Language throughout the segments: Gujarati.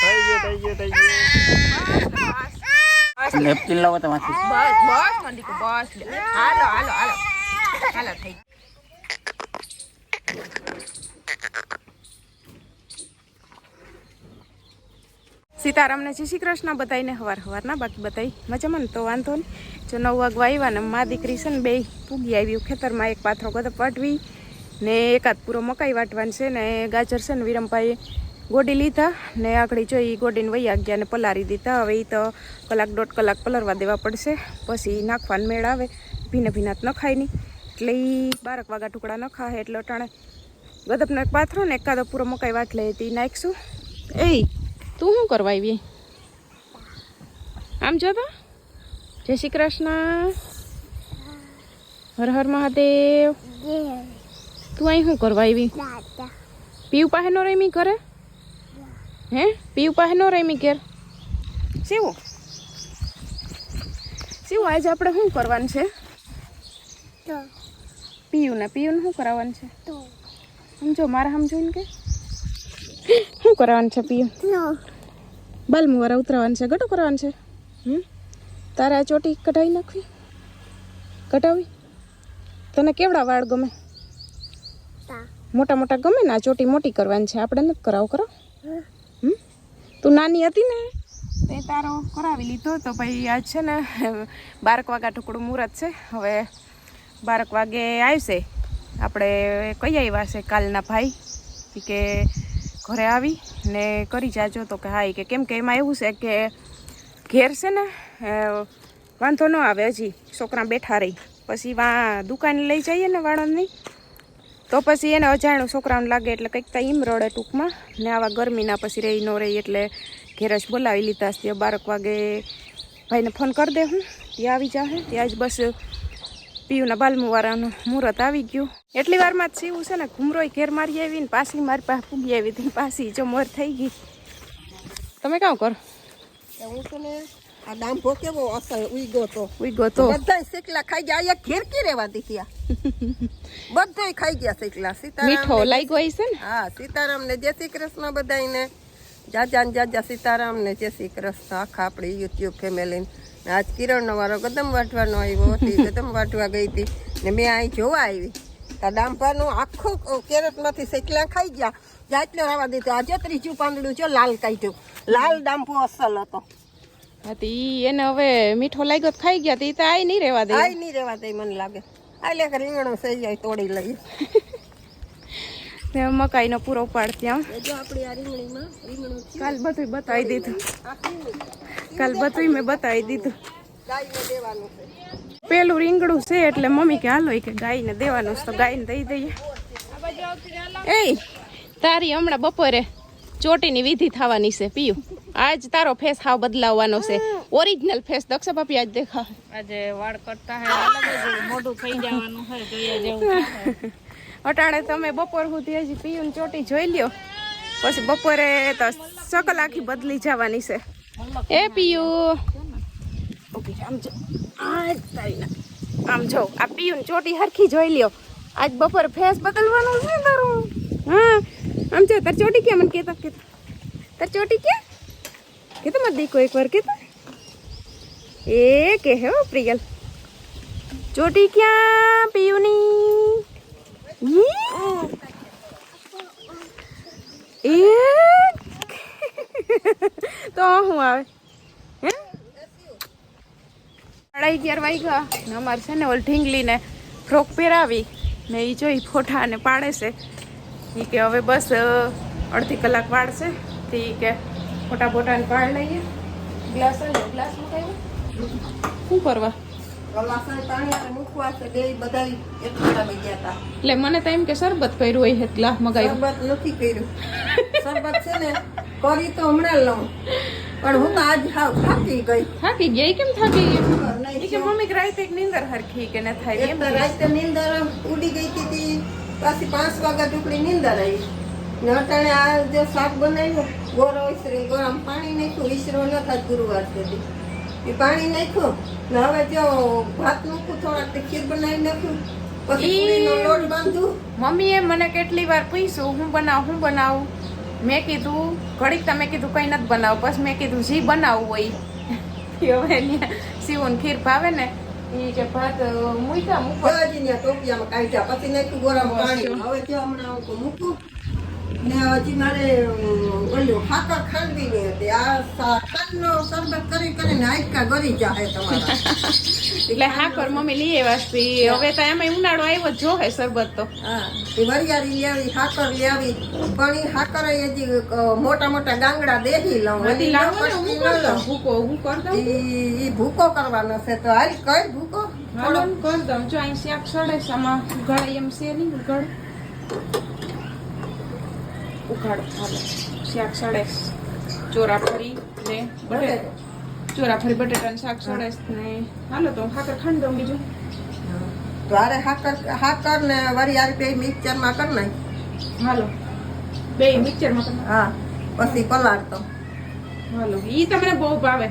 થઈ ગયું થઈ લાવો તમારથી બસ બસ મંડીકુ બસ. હાલો હાલો હાલો. હાલો, થઈ સીતારામને જય શ્રી કૃષ્ણ બધાઈને હવાર હવારના, બાકી બધાય મજામાં ને? તો વાંધો નહીં. જો નવ વાગવા આવ્યા ને, મા દીકરી છે ને બે પૂગી આવ્યું ખેતરમાં એક પાથરો ગદપ પાટવી ને એકાદ પૂરો મકાઈ વાટવાનું છે ને ગાજર છે ને, વિરમભાઈએ ગોડી લીધા ને આગળ જોઈ ગોડીને વૈયા ગયા ને પલારી દીધા. હવે એ તો કલાક દોઢ કલાક પલરવા દેવા પડશે. પછી નાખવાનું મેળ આવે. ભીને ભીનાત ન ખાય નહીં. એટલે એ બારક વાગા ટુકડા ન ખાય એટલે અટાણે ગદપનો એક પાથરો ને એકાદો પૂરો મકાઈ વાટ લઈ હતી નાખીશું. એ તું શું કરવા આવી આમ જો તો. જય શ્રી કૃષ્ણ. હર હર મહાદેવ. તું અહીં શું કરવા આવી પીવ પાસે નો રેમી ઘરે? હે? પીવ પાસે નો રેમી ઘેર. શિવું. શિવું આજે આપણે શું કરવાનું છે? પીયું ને પીયું શું કરાવવાનું છે? સમજો મારા સમજો કે? શું કરાવવાનું છે પીયું? બાલમું મુવારા ઉતરવાનું છે ગટો કરવાનું છે? હમ? તારે આ ચોટી કઢાવી નાખવી? કઢાવી? તને કેવડા વાળ ગમે? મોટા મોટા ગમે ને આ ચોટી મોટી કરવાની છે આપણે નથી કરાવો કરો. તું નાની હતી ને? તે તારો કરાવી લીધો તો ભાઈ આજ છે ને બારક વાગા ટુકડું મુહૂર્ત છે. હવે બારક વાગે આવશે આપણે કઈ આવ્યા છે કાલના ભાઈ? કે ઘરે આવી ને કરી જાજો તો કે હા કે કેમ કે એમાં એવું છે કે ઘેર છે ને વાંધો ન આવે હજી. છોકરા બેઠા રહી. પછી વા દુકાને લઈ જઈએ ને વાળંદની. તો પછી એને અજાણ્યું છોકરાઓને લાગે એટલે કંઈક તો ઈમ રડે ટૂંકમાં. ને આવા ગરમીના પછી રહી ન રહી એટલે ઘેર જ બોલાવી લીધા છે. બારક વાગે ભાઈને ફોન કરી દે હું. ત્યાં આવી જાહે. ત્યાં જ બસ પીયુના બાલમુવારાનું મુહૂર્ત આવી ગયું. એટલી વારમાં જ સીવું છે ને ઘૂમરોય ઘેર મારી આવી ને પાછી મારી પાસે પૂગી આવી હતી પાછી જો મોર થઈ ગઈ. તમે કાં કરો? હું તો ને આ ડાંભો કેવો અસલ ઉઈગો તો. ઉઈગો તો. બધાય શેકલા ખાઈ ગયા અહીંયા ઘેરકી રહેવા દીધી બધા બધાય ખાઈ ગયા શેકલા. સીતારામ મીઠો લાગ્યો છે ને? હા સીતારામ ને જય શ્રી કૃષ્ણ બધાને જાજા ને જાજા સીતારામ ને જય શ્રી કૃષ્ણ. આખા આપણી યુટ્યુબ ફેમિલી આજ કિરણનો વારો કદમ વાટવાનો આવ્યો હતી કદમ વાટવા ગઈ હતી. ને મેં અહીં જોવા આવી. આ ડાંભાનું આખું કેરટમાંથી શેકલા ખાઈ ગયા. જાતલો રહેવા દીધો. આજે ત્રીજું પાંદડું જો લાલ કાઢ્યું. લાલ ડાંભો અસલ હતો. હા તો ઈ એને હવે મીઠો લાગ્યો તો ખાઈ ગયા તો ઈ તો આય નહીં રહેવા દે. આય નહીં રહેવા દે મને લાગે. આ લેખ રીંગણો સહી જાય તોડી લઈ. ને મકાઈનો પૂરો પાડ ત્યાં જો આપણી આ રીંગણીમાં રીંગણું કાલ બધું બતાવી દીધું. કાલ બધું મેં બતાવી દીધું. ગાયને દેવાનું છે. પેલું રીંગણું છે એટલે મમ્મી કે હાલો કે ગાયને દેવાનું છે તો ગાયને દઈ દઈએ. એ તારી હમણાં બપોરે ચોટીની વિધિ થવાની છે પીયું. આજ તારો ફેસ હાવ બદલાવવાનો છે. ઓરિજિનલ ફેસ દક્ષ ભાભી આજ દેખા આજે વાળ કરતા હે અલગ જ મોઢું થઈ જવાનું હે જોઈએ જેવું અટાણે તમે બપોર સુધી હજી પીયું ચોટી જોઈ લ્યો. પછી બપોરે તો શકલ આખી બદલી જવાની છે. એ પીયું. ઓકે આમ જો. આજ તારી ના. આમ જો આ પીયું ચોટી હરખી જોઈ લ્યો. આજ બપોરે ફેસ બદલવાનું છે તારું. હા આમ જો તાર ચોટી કેમ મને કેતા કેતા તાર ચોટી ક્યાં? કેતો મત દીકો એકવાર કેતા એ કે હે પ્રિયલ ચોટી ક્યાં પીયુની? એ તો હું આવે હે સાડા અગિયાર વાગ્યા ને અમારે છે ને ઓલ ઢીંગલીને ફ્રોક પહેરાવી ને એ જોઈ ફોટા ને પાડે છે. એ કે હવે બસ અડધી કલાક વાળશે. તે કે ફોટા ફોટાને પાણી લઈએ ગ્લાસ લે ગ્લાસ મુકાયો શું કરવા? એટલે મને તો એમ કે શરબત કર્યું હોય ગ્લાસ મગાવ્યું. શરબત નથી કર્યું. શરબત છે ને કરી તો હમણાં લઉં. પણ હું તો આજ થાકી ગઈ. થાકી ગઈ કેમ થાકી નહીં કે મમ્મી રાતે એક નીંદર હરખી કે ન થાય એમ રાતે નીંદર ઉડી ગઈ હતી પાછી પાંચ વાગ્યા ટુકડી નીંદર આવી. ને અટાણે આ જે શાક બનાવ્યું ગોરો ઈસરી ગરમ પાણી નાખ્યું ઈસરો ન થાય ગુરુવાર સુધી. એ પાણી નાખ્યું ને હવે જો ભાત મૂકું થોડાક ખીર બનાવી નાખ્યું મમ્મીએ મને કેટલી વાર પૂછ્યું હું બનાવું હું બનાવું? મેં કીધું ઘડીક તમે કીધું કંઈ નથી બનાવું. પછી મેં કીધું જી બનાવવું હોય. હવે શિવન ખીર ભાવે ને એ કે ભાત મૂક્યા મૂકવા ત્યાં ટોપિયામાં કાઢ્યા પછી નાખ્યું ગોરા પાણી. હવે જો હમણાં હું મૂકું ને હજી મારે ઓલું ખાકર ખાંડવી હતી આ ખાંડનો શરબત કરી કરીને આયકા ગરી જાય તમારા. એટલે હા કર મમ્મી લઈ વાસી હવે તો એમાં ઉનાળો આવ્યો જો હે શરબત તો. હા એ વરિયાળી લેવી હાકર લેવી પણ એ હાકર હજી મોટા મોટા ગાંગડા દેહી લઉં. બધી લાવો. ભૂકો ઈ ઈ ભૂકો કરવાનો છે તો હાલ કઈ ભૂકો. કર દઉં. જો અહીં શાક સડે છે ગળે એમ છે નહીં ઉઘાડ ઉઘાડ. હાલો શાક સડે ચોરા ફરી ને બટેટા. ચોરા ફરી બટેટાનું શાક સડે ને. હાલો તો ખાકર ખાંડ દઉં બીજું. તો હારે હાકર હાકર ને વરિયાળી બે મિક્સરમાં કર નાખ. હાલો. બે મિક્સરમાં કર હા પછી પલાળતો. હાલો. ઈ તમને બહુ ભાવે.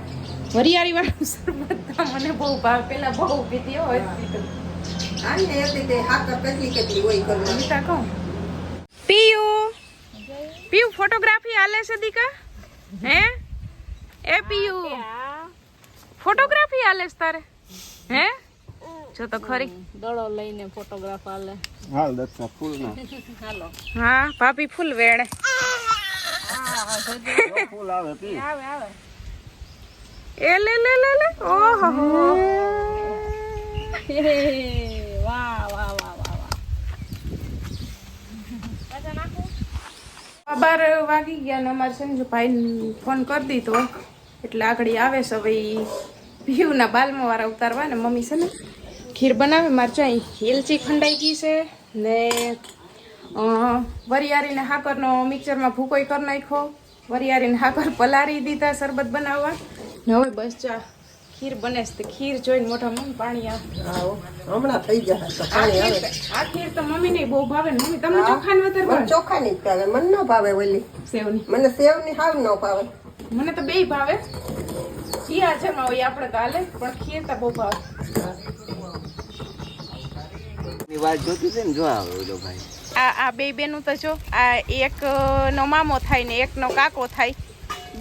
વરિયાળી વાળું શરબત મને બહુ ભાવે. પેલા બહુ પીધી હોય. આને હતી તે હાકર કેટલી કેટલી હોય કરવાની ગીતા કહું. પીયુ પીયુ ફોટોગ્રાફી હાલે છે દીકા? હે? એ પીયુ. ફોટોગ્રાફી હાલે છે તારે? હે? જો તો ખરી. દડો લઈને ફોટોગ્રાફ આલે હાલ દક્ષા ફૂલ ના. હાલો. હા ભાભી ફૂલ વેડે. ફૂલ આવે પી. આવે આવે. એ લે લે લે લે. ઓહો હો હે, વાહ વાહ વાહ વાહ વાહ બાર વાગી ગયા ને અમારે છે જો ભાઈ ફોન કરી દીધો. એટલે આગળ આવે છે હવે પીવના બાલમાં વાળા ઉતારવા ને મમ્મી છે ને ખીર બનાવે. મારે ચાઈ એલચી ખંડાઈ ગઈ છે ને વરિયારીને હાકરનો મિક્સરમાં ભૂકોઈ કરી નાખ્યો. વરિયારીને હાકર પલારી દીધા શરબત બનાવવા. ને હવે બસ ચા ખીર બને છે તે ખીર જોઈને મોઢા મમ્મી પાણી આવે. આવો હમણાં થઈ જશે તો આ પાણી આવે. ખીર આ ખીર તો મમ્મીને બહુ ભાવે ને મમ્મી. તમને ચોખાને વધારે મને ભાવે? ચોખા ની ભાવે. મને ન ભાવે ઓલી. સેવની. મને સેવની હાવ ન ભાવે. મને તો બેય ભાવે. શિયા જમા હોય આપણે તો હાલે પણ ખીર તો બહુ ભાવે. ની વાત જોતી હતી ને જો આવે ઓલો ભાઈ. આ આ બે બેનું તો જો આ એક નો મામો થાય ને એકનો કાકો થાય.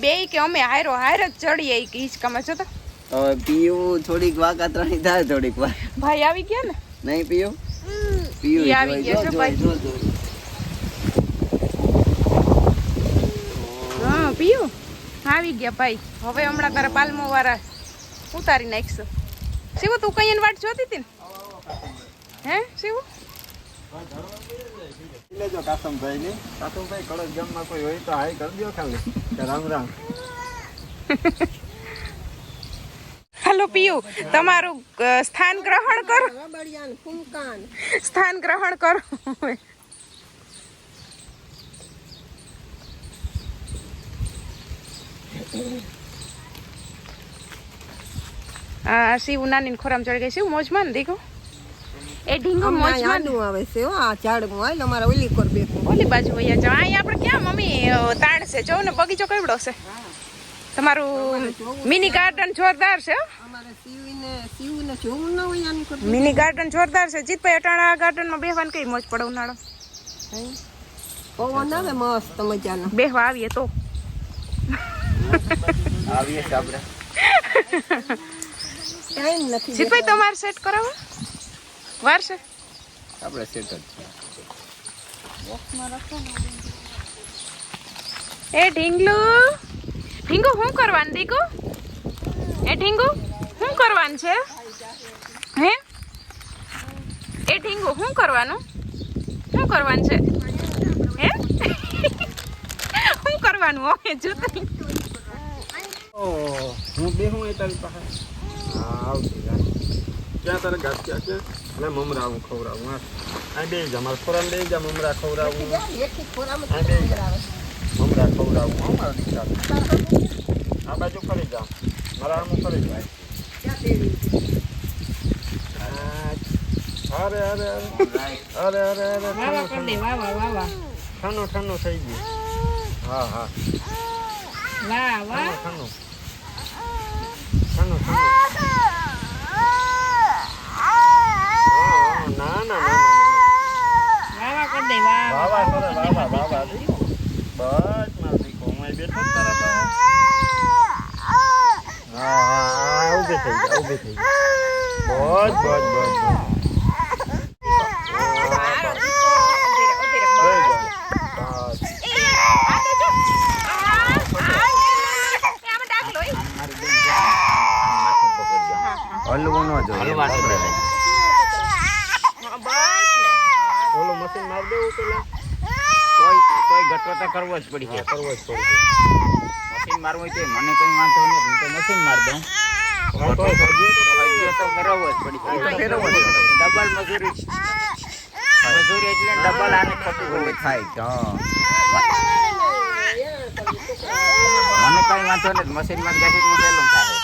બે કે અમે હાયરો હાર જ ચડીએ હિંચકામાં જો તો હવે પીયું થોડીક વાકાતરાણી થાય થોડીક વાર. ભાઈ આવી ગયા ને? નહીં પીયું પીયું આવી ગયા છે ભાઈ. હા પીયું આવી ગયા ભાઈ. હવે હમણાં તારા પાલમો વાળા ઉતારી નાખશું. શિવ તું કઈ વાટ જોતી હતી ને? હે શિવ? લેજો કાસમભાઈ ની કાસમભાઈ કડક ગામમાં કોઈ હોય તો હાય કરી દો ખાલી. રામ રામ. હાલો પીયું. તમારું સ્થાન ગ્રહણ કરો. સ્થાન ગ્રહણ કરો. આ શિવ નાની ખોરામ ચડી ગઈ શિવ મોજમાં ને દીકો એ ઢીંગો મોજમાં આવે છે હો આ ઝાડમાં હાલ અમારા ઓલી કોર બે ઓલી બાજુ વયા જાવ અહીં આપણે ક્યાં મમ્મી તાણ છે? જો ને બગીચો કેવડો છે? તમારું મિની ગાર્ડન જોરદાર છે હો. અમારે શિવને શિવને જોવું ન હોય આની કોર મિની ગાર્ડન જોરદાર છે. જીતભાઈ અટાણા ગાર્ડનમાં બેહવાની કઈ મોજ પડે ઉનાળો? પવન આવે મસ્ત મજાનો. બેહવા આવીએ તો. આવીએ છે આપણે ટાઈમ નથી જીતભાઈ તમારે સેટ કરાવો? વાર છે? આપણે સેટ જ છે. એ ઢીંગલુ. ઢીંગુ શું કરવાનું દીકુ એ ઢીંગુ શું કરવાનું છે? હે? એ ઢીંગુ શું કરવાનું? શું કરવાનું છે? હે? શું કરવાનું હવે જો ઓહ, હું બે હું તારી પાસે. ક્યાં તારે ઘાસ ક્યાં છે? એટલે મમરા હું ખવડાવું હા. આ બે જા મારા ખોરાને બે જા મમરા ખવડાવું. એકી ખોરામાં આ બે જા. હો મારા દીકરા આ બાજુ ફરી જાઓ મારા આમ ફરી જાય અરે અરે અરે અરે અરે ઠંડુ ઠંડુ થઈ ગયું હા હા વાહ વાહ ઠંડુ ઠંડુ ઠંડુ ઠંડુ હા, હા, ના ના ના ના બેઠો તારા પાસે? હા હા. ઊભી થઈ જા ઊભી મશીન મારી દેવું પેલા કોઈ તો કરવો જ પડી હા કરવો જ પડશે. મશીન મારવું હોય તો મને કોઈ વાંધો નહીં હું તો મશીન માર દઉં. પડી પડે. ડબલ મજૂરી. મજૂરી એટલે ડબલ આને ખોટું કરવું થાય મને કઈ વાંધો નથી. મશીનમાં હું પેલું થાય.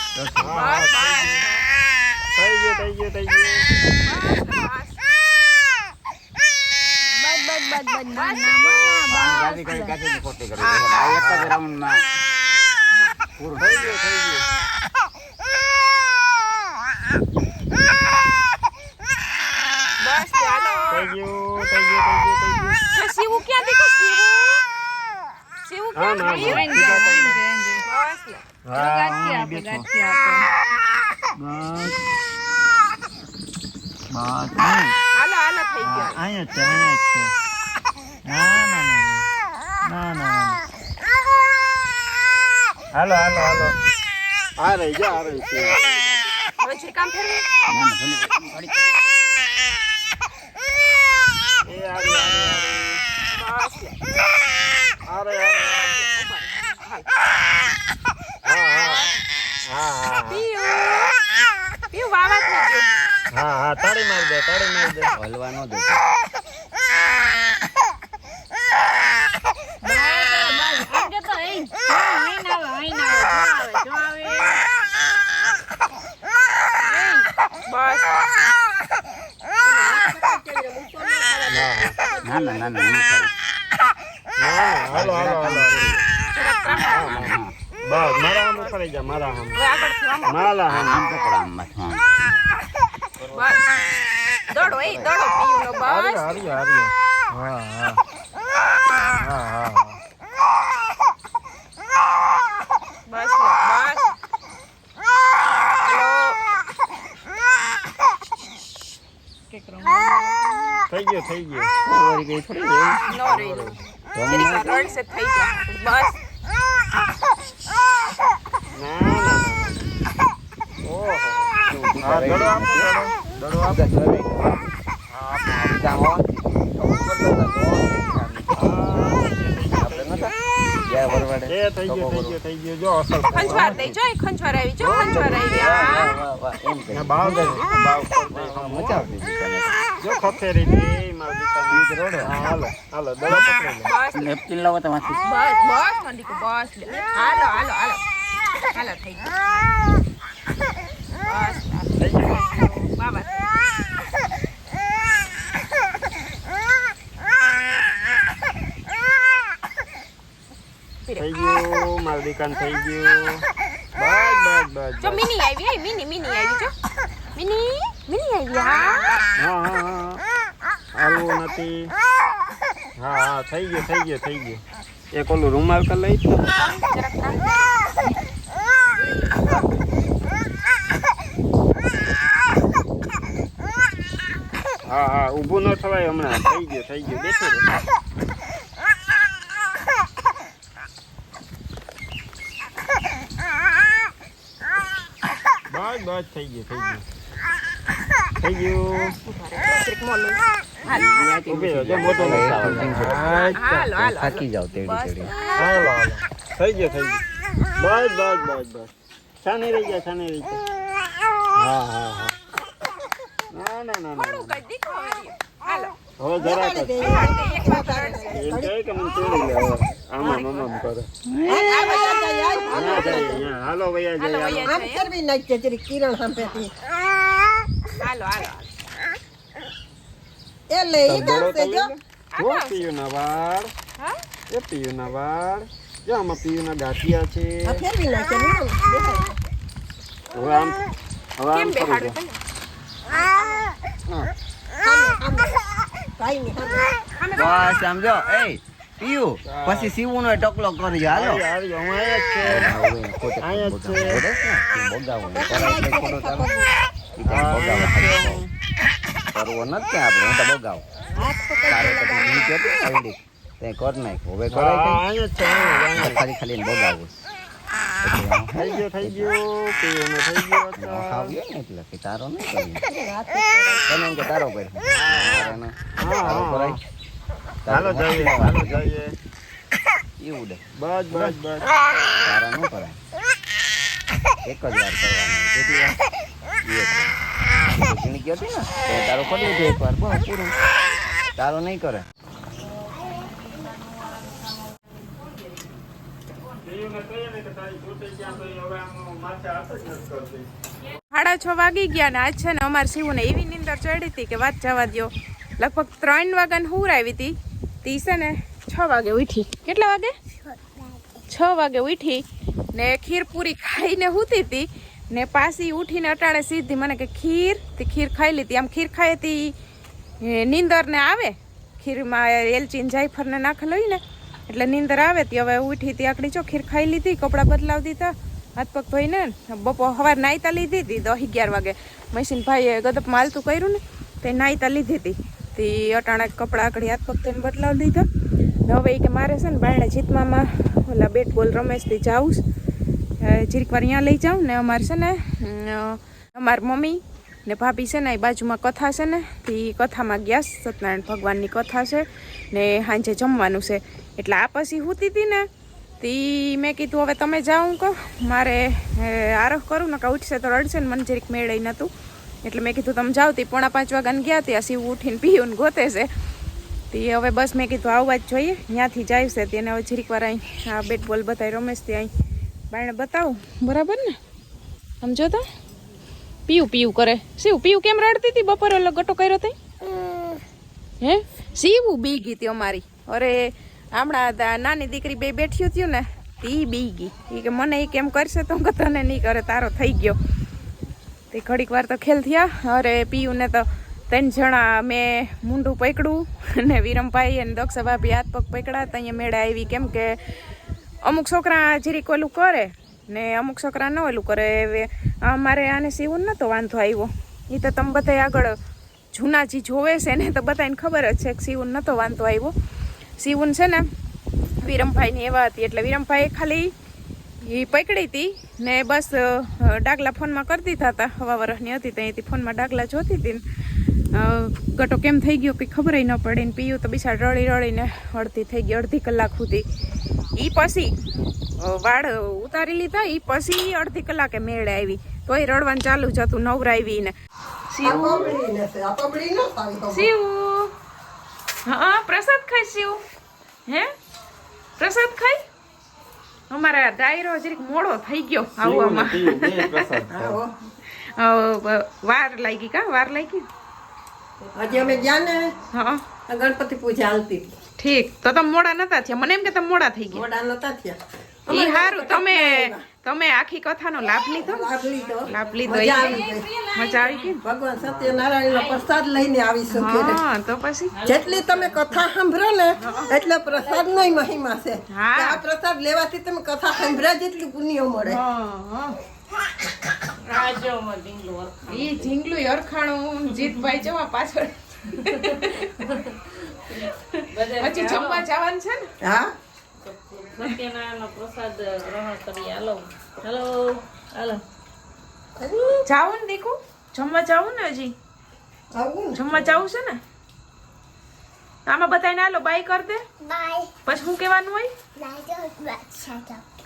થઈ ગયું થઈ ગયું થઈ ગયું ગાડી કઈ ગાડી ખોટી કરવી છે. આ એક જ રાઉન્ડમાં પૂરું થઈ ગયું થઈ ગયું. હાલો હાલો થઈ ગયો. અહીંયા છે અહીંયા છે. ના ના ના ના હાલો હાલો હાલો. આ રહી જા આ રહી છે હવે જે કામ ફેરવું એ આ રહી આ ગયું હા હા. તાળી મારી દે તાળી મારી દે. હલવા ન દે આમ જતો અહીં. જો અહીં ના આવે, અહીં ના આવે. જો આવે, જો આવે. બસ ના ના ના ના નહીં થાય. ના હાલો હાલો હાલો હા, હા. બસ મારા આમ કરી જા મારા આમ હવે આગળથી આમ માલા આમ આમ પકડો આમ બસ, હા. બસ દડો એ દડો પીયું નો હાર્યો બસ હાર્યો હાર્યો હા હા હા હા બસ ને બસ હાલો થઈ ગયો થઈ ગયો. વળી ગઈ? થોડી ગઈ? નો રહી નો જરીક સે થઈ ગયો બસ. ના ના. ના ઓહો. હા દડો આપો દડો. દડો આપો. જય એ થઈ ગયો થઈ ગયો થઈ ગયો. જો અસલ ખંજવાર દઈ જો એ ખંજવાર આવી જો ખંજવાર આવી. વાહ, વાહ, એમ બાવ બાવ દીધી તને. જો ખખેરી દે માર દીકરા હા હાલો. હાલો દડો પકડી લે. નેપકિન લાવો તમારથી. બસ બસ મંડીકો બસ. લે. હાલો હાલો હાલો. હાલો થઈ ગયું. બસ થઈ ગયો. બાબા. થઈ ગયું. માર દીકરાને થઈ ગયું. બસ બસ બસ જો મિની આવી મિની મિની આવી જો. મિની. મિની આવી હા હાલવું નથી હા હા, થઈ ગયો થઈ ગયો થઈ ગયો. એક ઓલું રૂમાલ કર લઈ હા હા, ઊભું ન થવાય હમણાં. થઈ ગયો થઈ ગયો. બેઠું બસ બસ, થઈ ગયો, થઈ ગયું. થઈ ગયું જરીક મોલું હાલ ઊભી રહેજો મોટો નથી આવતો. હાલો હાલો. થાકી જાવ તેડી તેડી. હાલો હાલો. થઈ ગયો થઈ ગયો. બસ બસ બસ બસ. છાની રહી ગયા છાને રહી ગયા હા હા હા. ના ના ના ના હવે. એમ કહે કે મને તેડી લે આમાં મમ્મ કરે. હાલો વૈયા જાય આમ કરવી જરી કિરણ સાંભળેથી હાલો હાલો એ લે ઈ દડો કરશે જો જો પીયુના વાળ હા એ પીયુના વાળ જો આમાં પિયુના ગાંઠિયા છે ફેરવી દેખાય. હવે આમ હવે આમ કેમ કરું બેહાડું છું. તને હા. સામે સામે ભાઈ ની સામે બસ આમ જો એ પીયું પછી સીવું નો ટકલો કરજો હાલો આવી, આવી, અહીંયા છે. કરવો નથી આપણે હું તો બગાવ તારે પછી ઘી કહેતી ને હલદી કર નાખ. હવે કરાય. ખાલી ખાલી બગાવું થઈ ગયો થઈ ગયો પીવું થઈ ગયો. ખાવ્યો ને એટલે કે તારો નહીં કરી તને એમ કે તારો કરાય. હાલો જઈએ હાલો જઈએ. એવું દે બસ બસ બસ. તારા ન કરાય. એક જ વાર કરવાનું. કેટલી વાર? એક દે નહીં કરે. સાડા છ વાગી ગયા ને આજ છે ને અમારે શિવને એવી નીંદર ચડી હતી કે વાત જવા દ્યો. લગભગ ત્રણ વાગ્યાને હું આવી હતી તી છે ને છ વાગે ઉઠી. કેટલા વાગે? છ વાગે ઉઠી ને ખીર પૂરી ખાઈને હૂતી હતી ને પાછી ઉઠીને અટાણે સીધી મને કે ખીર, તે ખીર ખાઈ લીધી. આમ ખીર ખાઈ હતી નીંદરને આવે. ખીરમાં એલચીન જાયફરને નાખેલ હોય ને એટલે નીંદર આવે તી હવે ઉઠી તી આકડી ચો ખીર ખાઈ લીધી, કપડાં બદલાવ દીધા. હાથ પગ ધોઈને બપોર સવાર નાઈતા લીધી હતી દસ અગિયાર વાગે. મશીન ભાઈએ ગદપમાં માલતું કર્યું ને, તે નાઈતા લીધી હતી. તે અટાણા કપડાં આકડી હાથ પગ ધોઈને બદલાવી દીધા. હવે એ કે મારે છે ને બાયણે જીતમામાં ઓલા બેટ બોલ રમેશથી જાઉં જીરીક વાર અહીંયા લઈ જાઉં ને અમારે છે ને અમ, અમાર મમ્મી ને ભાભી છે ને એ બાજુમાં કથા છે ને તે કથામાં ગયા સત્યનારાયણ ભગવાનની કથા છે ને સાંજે જમવાનું છે. એટલે આ પછી હુતી હતી ને તે મેં કીધું હવે તમે જાઓ કહો મારે આરખ કરું ને કાં ઉઠશે તો રડશે ને મને જરીક મેળે નહોતું એટલે મેં કીધું તમે જાઓ તે પોણા પાંચ વાગ્યાને ગયા ત્યાં સીવું ઉઠીને પીયું ગોતે છે. તે હવે બસ મેં કીધું આવવા જ જોઈએ ત્યાંથી જાય છે તેને હવે જીરીક વાર અહીં આ બેટ બોલ બધાય રમેશ તે અહીં બાયણે બતાવું, બરાબર ને? સમજો તો? પીયું પીયું કરે. શિવ પીયું કેમ રડતી હતી? બપોરે ઓલો ગટો કર્યો તઈ હે? શિવું બી ગઈ હતી અમારી. અરે, હમણાં નાની દીકરી બે બેઠી હતી ને તી બી ગઈ. એ કે મને એ કેમ કરશે તો? કે તને નહીં કરે, તારો થઈ ગયો. તે ઘડીક વાર તો ખેલ થયા. અરે પીયું ને તો ત્રણ જણા મેં મુંડું પકડ્યું અને વિરમભાઈ અને દક્ષભાભી હાથ પગ પકડ્યા તો મેળા આવી કેમ કે અમુક છોકરા જીરીક ઓલું કરે ને અમુક છોકરા ન ઓલું કરે. અમારે આને સીવું નતો વાંધો આવ્યો. એ તો તમે બધા આગળ જૂના જે જોવે છે ને તો બધાને ખબર જ છે કે સીવું નતો વાંધો આવ્યો. સીવું છે ને વિરમભાઈની એવા હતી એટલે વિરમભાઈ ખાલી એ પકડી હતી ને બસ ડાગલા ફોનમાં કરી દીધા હતા. હવા વરસની હતી ત્યાંથી ફોનમાં ડાગલા જોતી હતી ને ગટો કેમ થઈ ગયો કંઈ ખબર ન પડી ને પીયું તો બિચાર રળી રળીને અડધી થઈ ગઈ, અડધી કલાક સુધી. એ પછી વાળ ઉતારી લીધા એ પછી અડધી કલાકે મેળે આવી. તોય રડવાનું ચાલુ જ હતું નવરાવી ને. શિવ! હા પ્રસાદ ખાઈ શિવ. હે? પ્રસાદ ખાઈ અમારા ડાયરો જરીક મોડો થઈ ગયો આવવામાં. વાર લાગી કા? વાર લાગી? હજી અમે ગયા ને હા. ગણપતિ પૂજા આવતી હતી. ઠીક. તો તમે મોડા નતા થયા. મને એમ કે તમે મોડા થઈ ગયા. મોડા નતા થયા. ઈ હારું. તમે તમે આખી કથાનો લાભ લીધો? લાભ લીધો. લાભ લીધો મજા આવી ગઈ. મજા આવી ગઈ? ભગવાન સત્ય નારાયણનો પ્રસાદ લઈને આવી શકે હા તો પછી? જેટલી તમે કથા સાંભળો ને એટલે પ્રસાદ નો મહિમા છે. આ પ્રસાદ લેવાથી તમે કથા સાંભળ્યા જેટલી પુણ્ય મળે. ઢીંગલું વરખાણ. ઈ ઢીંગલું અરખાણું જીતભાઈ જવા પાછળ. પછી જમવા જવાનું છે ને? હા? સત્યનારાયણનો પ્રસાદ ગ્રહણ કરી હાલો. હાલો હાલો. જાવું ને દીકુ? જમવા જાવું ને હજી? જમવા જાવું છે ને? આમાં બતાવીને હાલો બાય કર દે. પછી હું કહેવાનું હોય?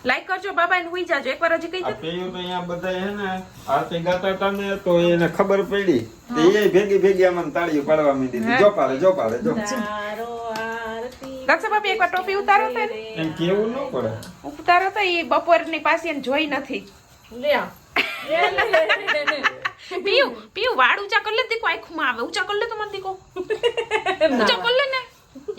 લાઈક કરજો બાબા એને હુઈ જાજો. એકવાર હજી કહી આ દે પીયું તો અહીંયા બધા હે ને આરતી ગાતા હતા ને તો એને ખબર પડી. તે એ ભેગી ભેગી આમાં તાળીઓ પાડવા માંડી જો પાડે જો પાડે જો. દક્ષા બાપી એકવાર ટોપી ઉતારો તો ને એમ કેવું ન પડે. ઉતારો તો એ બપોરની પાસે એને જોઈ નથી. લે આ. પીયું પીયું વાળ ઊંચા કરી લે દીકો આંખમાં આવે. ઊંચા કરી લે તો મને દીકો ઊંચા કરી લે ને.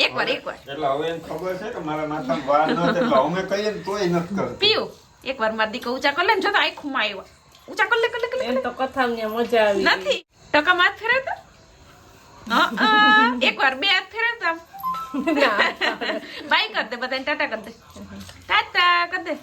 એકવાર એકવાર. એટલે હવે એને ખબર છે કે મારા માથામાં વાળ ન એટલે અમે કહીએ ને તોય નથી કરતી. પીયું. એકવાર માર દીકો ઊંચા કરી લે ને જો તો આંખમાં આવ્યા. ઊંચા કરી લે કરી લે કરી લે એમ તો કથામાં મજા આવી નથી. ટકા હાથ ફેરવતા હા એકવાર બે હાથ ફેરવતા બાય કર દે બધાને ટાટા કર દે. ટાટા કર દે.